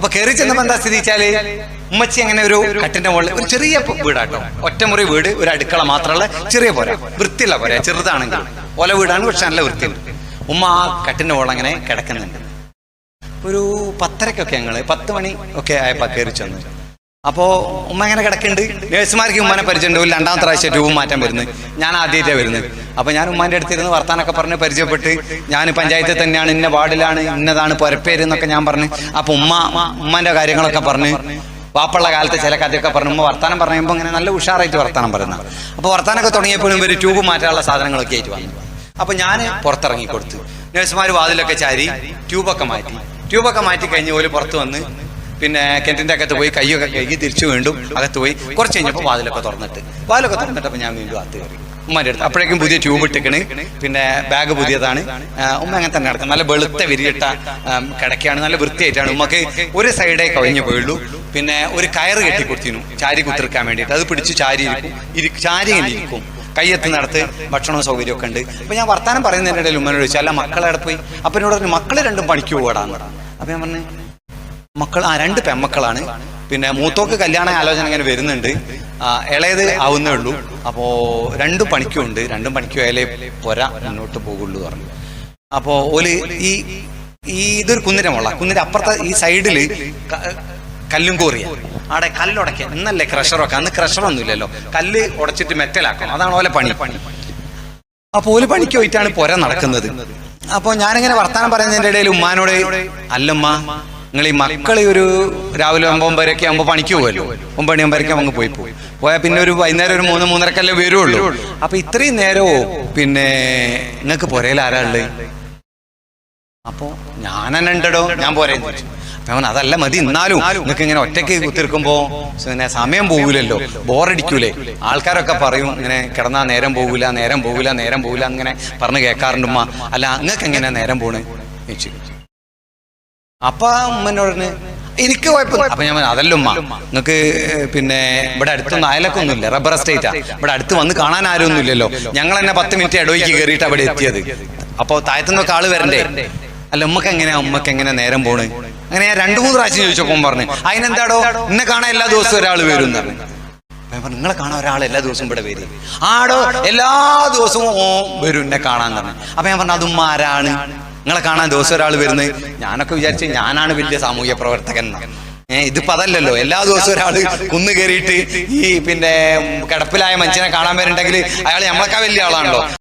അപ്പൊ കയറി ചെന്നപ്പോ എന്താ സ്ഥിതി വെച്ചാൽ ഉമ്മച്ചി അങ്ങനെ ഒരു കട്ടിന്റെ മുകളിൽ ഒരു ചെറിയ വീടാട്ടോ. ഒറ്റമുറി വീട് ഒരു അടുക്കള മാത്രമുള്ള ചെറിയ പോരാ. വൃത്തിയുള്ള പോരാ ചെറുതാണെങ്കിൽ ഒല വീടാണ് പക്ഷെ നല്ല വൃത്തിയുണ്ട്. ഉമ്മ ആ കട്ടിന്റെ മുകളിൽ അങ്ങനെ കിടക്കുന്നുണ്ട്. ഒരു പത്തരക്കൊക്കെ ഞങ്ങൾ പത്ത് മണി ഒക്കെ ആയപ്പോ കയറി ചെന്നു. അപ്പോ ഉമ്മ ഇങ്ങനെ കിടക്കുന്നുണ്ട്? നേഴ്സുമാർക്ക് ഉമ്മനെ പരിചയമുണ്ട്. ഒരു രണ്ടാമത്തെ പ്രാവശ്യം ട്യൂബ് മാറ്റാൻ വരുന്നത്. ഞാൻ ആദ്യമായിട്ടാണ് വരുന്നത്. അപ്പൊ ഞാൻ ഉമ്മാന്റെ അടുത്തിരുന്ന് വർത്താനൊക്കെ പറഞ്ഞ് പരിചയപ്പെട്ട് ഞാൻ പഞ്ചായത്തിൽ തന്നെയാണ് ഇന്ന വാർഡിലാണ് ഇന്നതാണ് പുരപ്പേര് എന്നൊക്കെ ഞാൻ പറഞ്ഞു. അപ്പൊ ഉമ്മ ഉമ്മാന്റെ കാര്യങ്ങളൊക്കെ പറഞ്ഞ് വാപ്പുള്ള കാലത്ത് ചില കഥയൊക്കെ പറഞ്ഞു ഉമ്മ വർത്താനം പറയുമ്പോൾ ഇങ്ങനെ നല്ല ഉഷാറായിട്ട് വർത്താനം പറയുന്നത് അപ്പോൾ വർത്താനൊക്കെ തുടങ്ങിയപ്പോഴും ഇവർ ട്യൂബ് മാറ്റാനുള്ള സാധനങ്ങളൊക്കെ ആയിട്ട് വന്നു. അപ്പൊ ഞാൻ പുറത്തിറങ്ങി കൊടുത്തു നേഴ്സുമാർ വാതിലൊക്കെ ചാരി ട്യൂബൊക്കെ മാറ്റി. ട്യൂബൊക്കെ മാറ്റി കഴിഞ്ഞ് പോലും പുറത്ത് വന്ന് പിന്നെ കിണറ്റിന്റെ അകത്ത് പോയി കയ്യൊക്കെ കഴുകി തിരിച്ചു വീണ്ടും അകത്ത് പോയി കുറച്ച് കഴിഞ്ഞപ്പോൾ വാതിലൊക്കെ തുറന്നിട്ട്. വാതിലൊക്കെ തുറന്നിട്ടപ്പോൾ ഞാൻ വീണ്ടും അകത്ത് കയറി. ഉമ്മാന്റെ അടുത്ത് അപ്പോഴേക്കും പുതിയ ട്യൂബ് ഇട്ടിക്കണ്. പിന്നെ ബാഗ് പുതിയതാണ്. ഉമ്മ അങ്ങനെ തന്നെ കിടക്കുന്നത് നല്ല വെളുത്ത വിരിയിട്ട കിടക്കുകയാണ് നല്ല വൃത്തിയായിട്ടാണ്. ഉമ്മക്ക് ഒരു സൈഡേ കഴിഞ്ഞു പോയുള്ളൂ. പിന്നെ ഒരു കയറ് കെട്ടി കൊടുത്തിരുന്നു. ചാരി കുത്തിർക്കാൻ വേണ്ടിയിട്ട്. അത് പിടിച്ച് ചാരി ഇരിക്കും. ഇരി ചാരി ഇരിക്കും. നടത്ത് ഭക്ഷണവും സൗകര്യമൊക്കെ ഉണ്ട്. അപ്പൊ ഞാൻ വർത്താനം പറയുന്നതിന്റെ ഇടയിൽ ഉമ്മനോട് ചോദിച്ചു അല്ല മക്കളെ അവിടെ പോയി? അപ്പൊ എന്നോട് പറഞ്ഞു മക്കൾ രണ്ടും പണിക്ക് പോകാടാന്ന് അപ്പൊ ഞാൻ പറഞ്ഞു മക്കൾ ആ രണ്ട് പെമ്മക്കളാണ് പിന്നെ മൂത്തോക്ക് കല്യാണ ആലോചന ഇങ്ങനെ വരുന്നുണ്ട്. ഇളയത് ആവുന്നേ ഉള്ളൂ. അപ്പോ രണ്ടും പണിക്കുണ്ട്. രണ്ടും പണിക്കും ആയാലേ പൊര മുന്നോട്ട് പോകുള്ളൂ പറഞ്ഞു. അപ്പോ ഓൽ ഈ ഈ ഇതൊരു കുന്നിരമുള്ള കുന്നിരം അപ്പുറത്തെ ഈ സൈഡിൽ കല്ലും കോറിയ അവിടെ കല്ലുടക്കുക ഇന്നല്ലേ ക്രഷറൊക്കെ. അന്ന് ക്രഷറൊന്നും ഇല്ലല്ലോ കല്ല് ഉടച്ചിട്ട് മെറ്റലാക്കണം. അതാണ് ഓലെ പണി. അപ്പൊ ഓൽ പണിക്ക് പോയിട്ടാണ് പുര നടക്കുന്നത്. അപ്പൊ ഞാനിങ്ങനെ വർത്താനം പറയുന്നതിന്റെ ഇടയിൽ ഉമ്മാനോട് അല്ലമ്മ നിങ്ങൾ ഈ മക്കളെ ഒരു രാവിലെ ഒമ്പതൊമ്പരൊക്കെ ആകുമ്പോൾ പണിക്ക് പോകുമല്ലോ ഒമ്പത് മണി ഒമ്പരയ്ക്ക് അങ്ങ് പോയി പോകും. പോയാൽ പിന്നെ ഒരു വൈകുന്നേരം ഒരു മൂന്ന് മൂന്നരക്കല്ലേ വരുള്ളൂ. അപ്പൊ ഇത്രയും നേരമോ? പിന്നെ നിങ്ങൾക്ക് പുരയിൽ ആരാ അപ്പോ ഉണ്ടടോ ഞാൻ പോരെ അവൻ അതല്ല മതി എന്നാലും നിങ്ങൾക്ക് ഇങ്ങനെ ഒറ്റയ്ക്ക് കുത്തിരിക്കുമ്പോ പിന്നെ സമയം പോകില്ലല്ലോ ബോറടിക്കൂലേ. ആൾക്കാരൊക്കെ പറയും ഇങ്ങനെ കിടന്നാ നേരം പോകില്ല നേരം പോകില്ല നേരം പോകില്ല അങ്ങനെ പറഞ്ഞ് കേൾക്കാറുണ്ടുമ്മ അല്ല നിങ്ങൾക്ക് എങ്ങനെ നേരം പോണ്? ചോദിച്ചു. അപ്പൊ ഉമ്മനോട് പറഞ്ഞു, എനിക്ക് അപ്പൊ ഞാൻ അതല്ല ഉമ്മ. നിങ്ങൾക്ക് പിന്നെ ഇവിടെ അടുത്തൊന്നും അയലൊക്കൊന്നും ഇല്ല റബ്ബർ എസ്റ്റേറ്റാ. ഇവിടെ അടുത്ത് വന്ന് കാണാൻ ആരൊന്നും ഇല്ലല്ലോ ഞങ്ങൾ തന്നെ പത്ത് മിനിറ്റ് ഇടവയ്ക്ക് കയറിയിട്ട് അവിടെ എത്തിയത്. അപ്പൊ താഴത്തുനിന്നൊക്കെ ആൾ വരണ്ടേ? അല്ല ഉമ്മക്ക് എങ്ങനെയാ? ഉമ്മക്ക് എങ്ങനെ നേരം പോണ്? അങ്ങനെ ഞാൻ രണ്ടു മൂന്ന് പ്രാവശ്യം ചോദിച്ചപ്പോൾ പറഞ്ഞു അതിനെന്താടോ? എന്നെ കാണാൻ എല്ലാ ദിവസവും ഒരാൾ വരും. നിങ്ങളെ കാണാൻ ഒരാൾ എല്ലാ ദിവസവും ഇവിടെ വരും. ആടോ എല്ലാ ദിവസവും വരും എന്നെ കാണാൻ പറഞ്ഞു. അപ്പൊ ഞാൻ പറഞ്ഞു അതും ആരാണ് നിങ്ങളെ കാണാൻ ദിവസം ഒരാൾ വരുന്നത് ഞാനൊക്കെ വിചാരിച്ചു ഞാനാണ് വലിയ സാമൂഹ്യ പ്രവർത്തകൻ. ഏഹ് ഇതിപ്പോ അതല്ലല്ലോ. എല്ലാ ദിവസവും ഒരാൾ കുന്ന് കയറിയിട്ട് ഈ പിന്നെ കിടപ്പിലായ മനുഷ്യനെ കാണാൻ വരുന്നുണ്ടെങ്കിൽ അയാൾ നമ്മളൊക്കെ വലിയ ആളാണല്ലോ.